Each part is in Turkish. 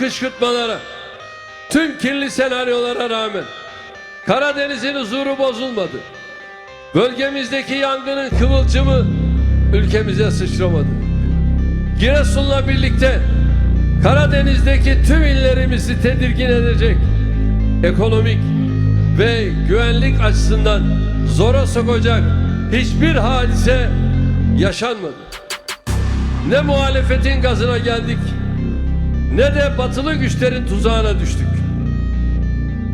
kışkırtmalara, tüm kirli senaryolara rağmen Karadeniz'in huzuru bozulmadı. Bölgemizdeki yangının kıvılcımı ülkemize sıçramadı. Giresun'la birlikte Karadeniz'deki tüm illerimizi tedirgin edecek ekonomik ve güvenlik açısından zora sokacak hiçbir hadise yaşanmadı. Ne muhalefetin gazına geldik ne de batılı güçlerin tuzağına düştük.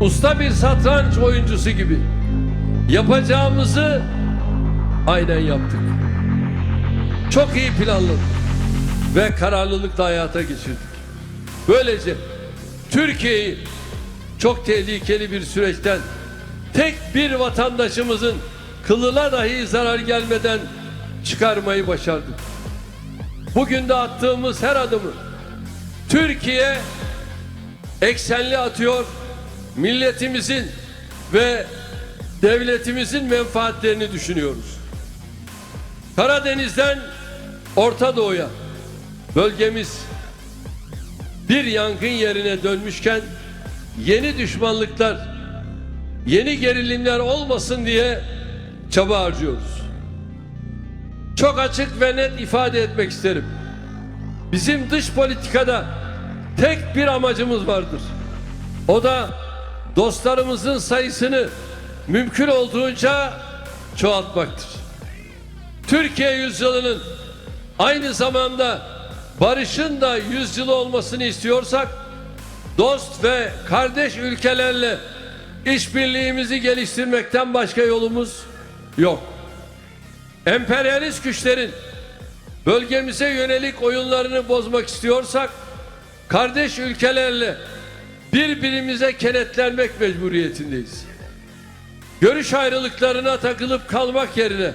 Usta bir satranç oyuncusu gibi yapacağımızı aynen yaptık. Çok iyi planladık ve kararlılıkla hayata geçirdik. Böylece Türkiye'yi çok tehlikeli bir süreçten tek bir vatandaşımızın kılına dahi zarar gelmeden çıkarmayı başardık. Bugün de attığımız her adımı Türkiye eksenli atıyor, milletimizin ve devletimizin menfaatlerini düşünüyoruz. Karadeniz'den Orta Doğu'ya bölgemiz bir yangın yerine dönmüşken yeni düşmanlıklar, yeni gerilimler olmasın diye çaba harcıyoruz. Çok açık ve net ifade etmek isterim. Bizim dış politikada tek bir amacımız vardır. O da dostlarımızın sayısını mümkün olduğunca çoğaltmaktır. Türkiye yüzyılının aynı zamanda barışın da yüzyılı olmasını istiyorsak dost ve kardeş ülkelerle işbirliğimizi geliştirmekten başka yolumuz yok. Emperyalist güçlerin bölgemize yönelik oyunlarını bozmak istiyorsak kardeş ülkelerle birbirimize kenetlenmek mecburiyetindeyiz. Görüş ayrılıklarına takılıp kalmak yerine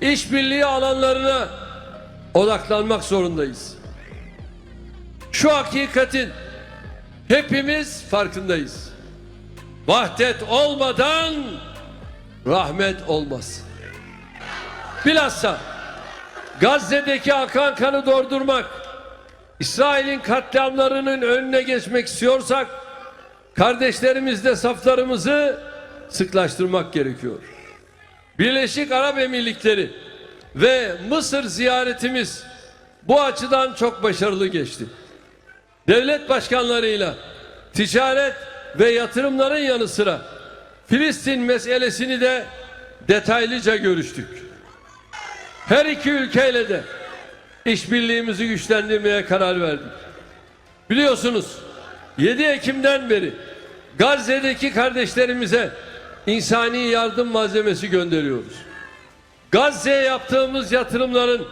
işbirliği alanlarına odaklanmak zorundayız. Şu hakikatin hepimiz farkındayız. Vahdet olmadan rahmet olmaz. Bilhassa Gazze'deki akan kanı durdurmak, İsrail'in katliamlarının önüne geçmek istiyorsak kardeşlerimizle saflarımızı sıklaştırmak gerekiyor. Birleşik Arap Emirlikleri ve Mısır ziyaretimiz bu açıdan çok başarılı geçti. Devlet başkanlarıyla ticaret ve yatırımların yanı sıra Filistin meselesini de detaylıca görüştük. Her iki ülkeyle de işbirliğimizi güçlendirmeye karar verdik. Biliyorsunuz 7 Ekim'den beri Gazze'deki kardeşlerimize insani yardım malzemesi gönderiyoruz. Gazze'ye yaptığımız yatırımların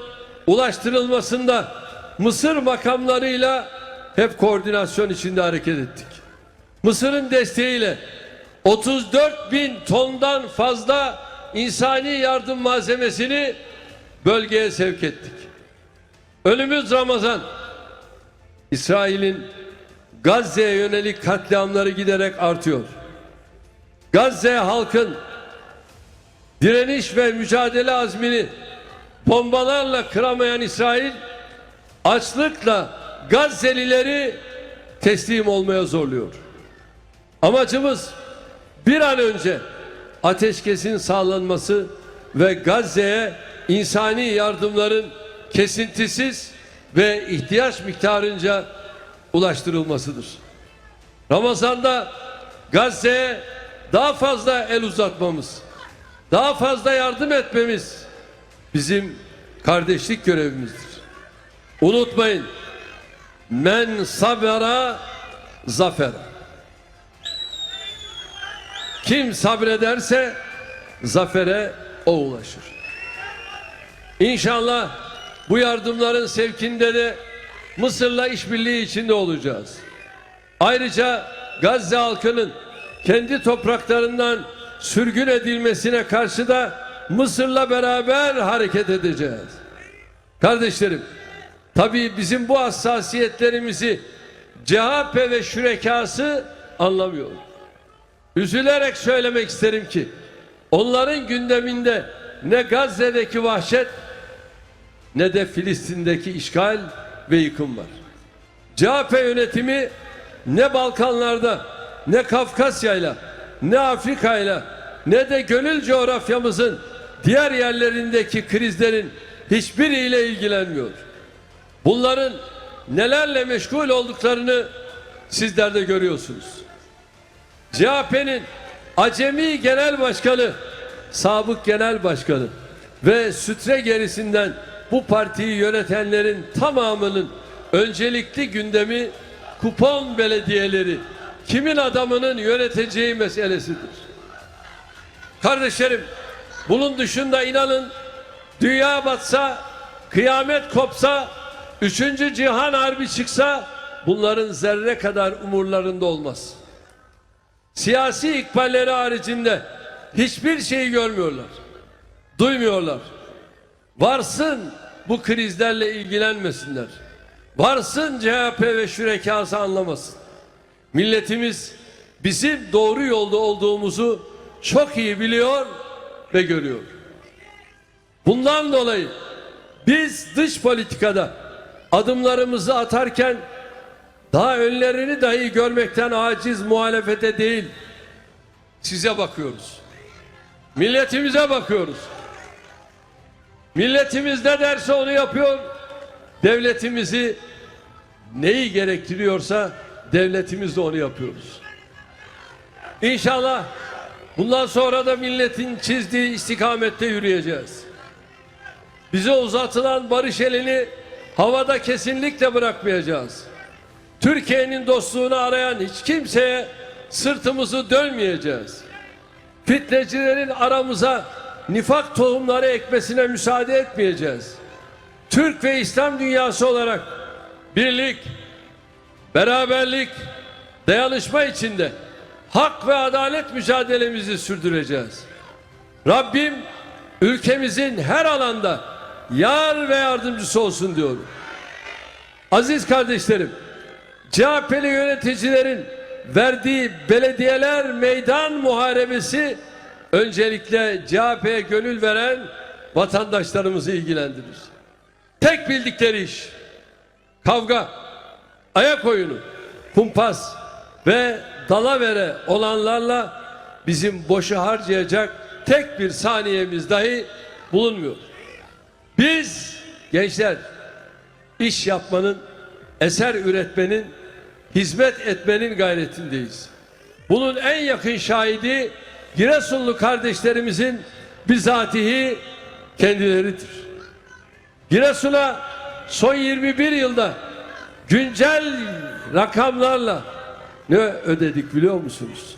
ulaştırılmasında Mısır makamlarıyla hep koordinasyon içinde hareket ettik. Mısır'ın desteğiyle 34 bin tondan fazla insani yardım malzemesini bölgeye sevk ettik. Önümüz Ramazan. İsrail'in Gazze'ye yönelik katliamları giderek artıyor. Gazze halkın direniş ve mücadele azmini bombalarla kıramayan İsrail açlıkla Gazze'lileri teslim olmaya zorluyor. Amacımız bir an önce ateşkesin sağlanması ve Gazze'ye insani yardımların kesintisiz ve ihtiyaç miktarınca ulaştırılmasıdır. Ramazan'da Gazze'ye daha fazla el uzatmamız, daha fazla yardım etmemiz bizim kardeşlik görevimizdir. Unutmayın, men sabera zafera. Kim sabrederse zafere o ulaşır. İnşallah bu yardımların sevkinde de Mısır'la işbirliği içinde olacağız. Ayrıca Gazze halkının kendi topraklarından sürgün edilmesine karşı da Mısır'la beraber hareket edeceğiz. Kardeşlerim, tabii bizim bu hassasiyetlerimizi CHP ve şürekası anlamıyor. Üzülerek söylemek isterim ki onların gündeminde ne Gazze'deki vahşet ne de Filistin'deki işgal ve yıkım var. CHP yönetimi ne Balkanlarda, ne Kafkasya'yla, ne Afrika'yla, ne de gönül coğrafyamızın diğer yerlerindeki krizlerin hiçbiriyle ilgilenmiyor. Bunların nelerle meşgul olduklarını sizler de görüyorsunuz. CHP'nin acemi genel başkanı, sabık genel başkanı ve sütre gerisinden bu partiyi yönetenlerin tamamının öncelikli gündemi kupon belediyeleri, kimin adamının yöneteceği meselesidir. Kardeşlerim, bunun dışında inanın dünya batsa, kıyamet kopsa, üçüncü cihan harbi çıksa bunların zerre kadar umurlarında olmaz. Siyasi ikballeri haricinde hiçbir şeyi görmüyorlar. Duymuyorlar. Varsın bu krizlerle ilgilenmesinler. Varsın CHP ve şürekası anlamasın. Milletimiz bizim doğru yolda olduğumuzu çok iyi biliyor ve görüyor. Bundan dolayı biz dış politikada adımlarımızı atarken daha önlerini dahi görmekten aciz muhalefete değil size bakıyoruz. Milletimize bakıyoruz. Milletimiz ne derse onu yapıyor. Devletimizi neyi gerektiriyorsa devletimiz de onu yapıyoruz. İnşallah bundan sonra da milletin çizdiği istikamette yürüyeceğiz. Bize uzatılan barış elini havada kesinlikle bırakmayacağız. Türkiye'nin dostluğunu arayan hiç kimseye sırtımızı dönmeyeceğiz. Fitnecilerin aramıza nifak tohumları ekmesine müsaade etmeyeceğiz. Türk ve İslam dünyası olarak birlik, beraberlik, dayanışma içinde hak ve adalet mücadelemizi sürdüreceğiz. Rabbim ülkemizin her alanda yar ve yardımcısı olsun diyorum. Aziz kardeşlerim, CHP'li yöneticilerin verdiği belediyeler meydan muharebesi öncelikle CHP'ye gönül veren vatandaşlarımızı ilgilendirir. Tek bildikleri iş kavga, ayak oyunu, kumpas ve dalavere olanlarla bizim boşu harcayacak tek bir saniyemiz dahi bulunmuyor. Biz gençler iş yapmanın, eser üretmenin, hizmet etmenin gayretindeyiz. Bunun en yakın şahidi Giresunlu kardeşlerimizin bizatihi kendileridir. Giresun'a son 21 yılda güncel rakamlarla ne ödedik biliyor musunuz?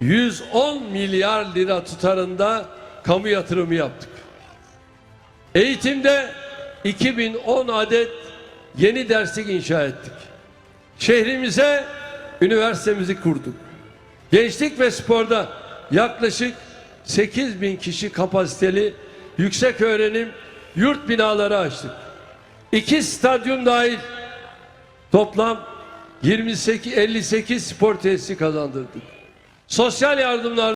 110 milyar lira tutarında kamu yatırımı yaptık. Eğitimde 2010 adet yeni derslik inşa ettik. Şehrimize üniversitemizi kurduk. Gençlik ve sporda yaklaşık 8 bin kişi kapasiteli yüksek öğrenim yurt binaları açtık. İki stadyum dahil toplam 28 58 spor tesisi kazandırdık. Sosyal yardımlar